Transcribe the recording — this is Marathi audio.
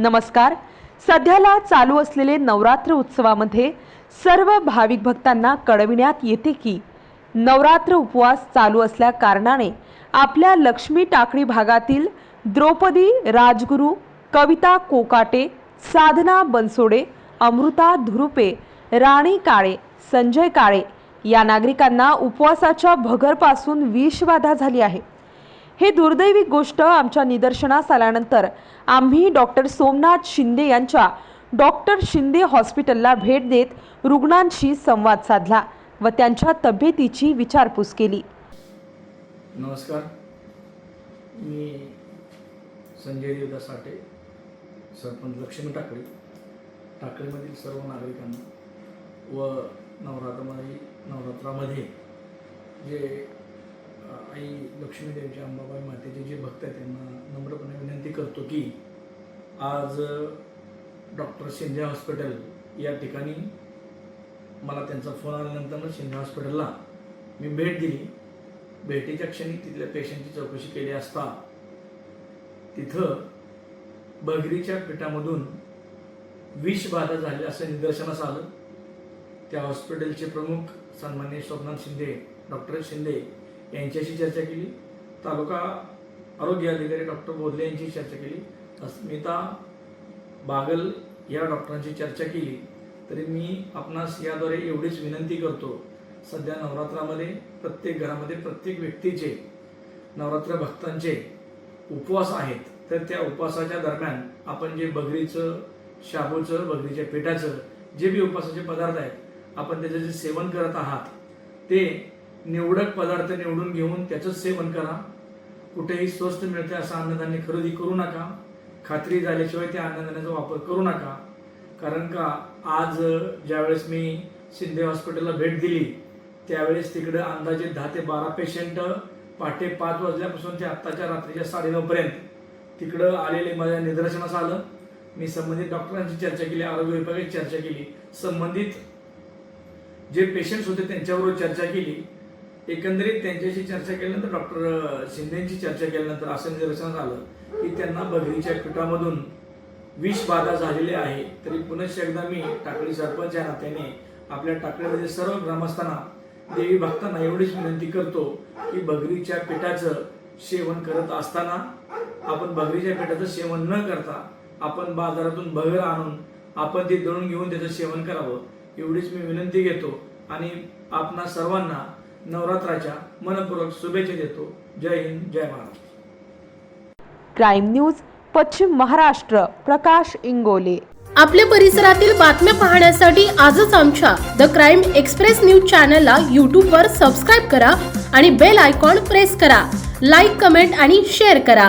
नमस्कार. सध्याला चालू असलेले नवरात्र उत्सवामध्ये सर्व भाविक भक्तांना कळविण्यात येते की नवरात्र उपवास चालू असल्या कारणाने आपल्या लक्ष्मी टाकळी भागातील द्रौपदी राजगुरू कविता कोकाटे साधना बनसोडे अमृता धुरुपे राणी काळे संजय काळे या नागरिकांना उपवासाच्या भगरपासून विषबाधा झाली आहे. हे दुर्दैवी गोष्ट आमच्या निदर्शनास आल्यानंतर आम्ही डॉक्टर सोमनाथ शिंदे यांच्या डॉक्टर शिंदे हॉस्पिटलला भेट देत रुग्णांशी संवाद साधला व त्यांच्या तब्येतीची विचारपूस केली. नमस्कार. मी संजय देवदास साठे सरपंच लक्ष्मी टाकळी टाकळीमधील सर्व नागरिकांना व नवरात्रामध्ये नवरात्रामध्ये जे आई लक्ष्मीदेवीच्या अंबाबाई मातेचे जे भक्त आहेत त्यांना नम्रपणे विनंती करतो की आज डॉक्टर शिंदे हॉस्पिटल या ठिकाणी मला त्यांचा फोन आल्यानंतर शिंदे हॉस्पिटलला मी भेट दिली. भेटीच्या क्षणी तिथल्या पेशंटची चौकशी केली असता तिथं बगरीच्या पिठामधून विषबाधा झाली असं निदर्शनास आलं. त्या हॉस्पिटलचे प्रमुख सन्मान्य स्वप्नाथ शिंदे डॉक्टर शिंदे यांच्याशी चर्चा केली. तालुका आरोग्य अधिकारी डॉक्टर बोधले यांची चर्चा केली. अस्मिता बागल या डॉक्टरांची चर्चा केली. तरी मी आपणास याद्वारे एवढीच विनंती करतो सध्या नवरात्रामध्ये प्रत्येक घरामध्ये प्रत्येक व्यक्तीचे नवरात्र भक्तांचे उपवास आहेत. तर त्या उपवासाच्या दरम्यान आपण जे बगरीचं शाबूचं बगरीच्या पिठाचं जे बी उपवासाचे पदार्थ आहेत आपण त्याचं जे सेवन करत आहात ते निवडक पदार्थ निवडून घेऊन त्याचंच सेवन करा. कुठेही स्वस्त मिळते असं अन्नधान्य खरेदी करू नका. खात्री झाल्याशिवाय त्या अन्नधान्याचा वापर करू नका. कारण का आज ज्यावेळेस मी शिंदे हॉस्पिटलला भेट दिली त्यावेळेस तिकडं अंदाजे दहा ते बारा पेशंट पहाटे पाच वाजल्यापासून ते आत्ताच्या रात्रीच्या साडेनऊपर्यंत तिकडं आलेले माझ्या निदर्शनास आलं. मी संबंधित डॉक्टरांची चर्चा केली आरोग्य विभागाची चर्चा केली. संबंधित जे पेशंट्स होते त्यांच्याबरोबर चर्चा केली. एकंदरीत त्यांच्याशी चर्चा केल्यानंतर डॉक्टर शिंदेची चर्चा केल्यानंतर असं निदर्शनास आलं की त्यांना बगरीच्या पिठामधून विष बाधा झालेली आहे. तरी पुनश्च एकदा मी टाकळी सरपंच या नात्याने आपल्या टाकळीमध्ये सर्व ग्रामस्थांना देवी भक्तांना एवढीच विनंती करतो की बगरीच्या पिठाचं सेवन करत असताना आपण बगरीच्या पिठाचं सेवन न करता आपण बाजारातून बगर आणून आपण ते दळून घेऊन त्याचं सेवन करावं एवढीच मी विनंती घेतो. आणि आपणा सर्वांना नवरात्राच्या मनपूर्वक शुभेच्छा देतो. जय हिंद जय महाराष्ट्र. क्राईम न्यूज पश्चिम महाराष्ट्र प्रकाश इंगोले. आपल्या परिसरातील बातम्या पाहण्यासाठी आजच आमच्या द क्राईम एक्सप्रेस न्यूज चॅनलला यूट्यूबवर सबस्क्राईब करा आणि बेल आयकॉन प्रेस करा. लाईक कमेंट आणि शेअर करा.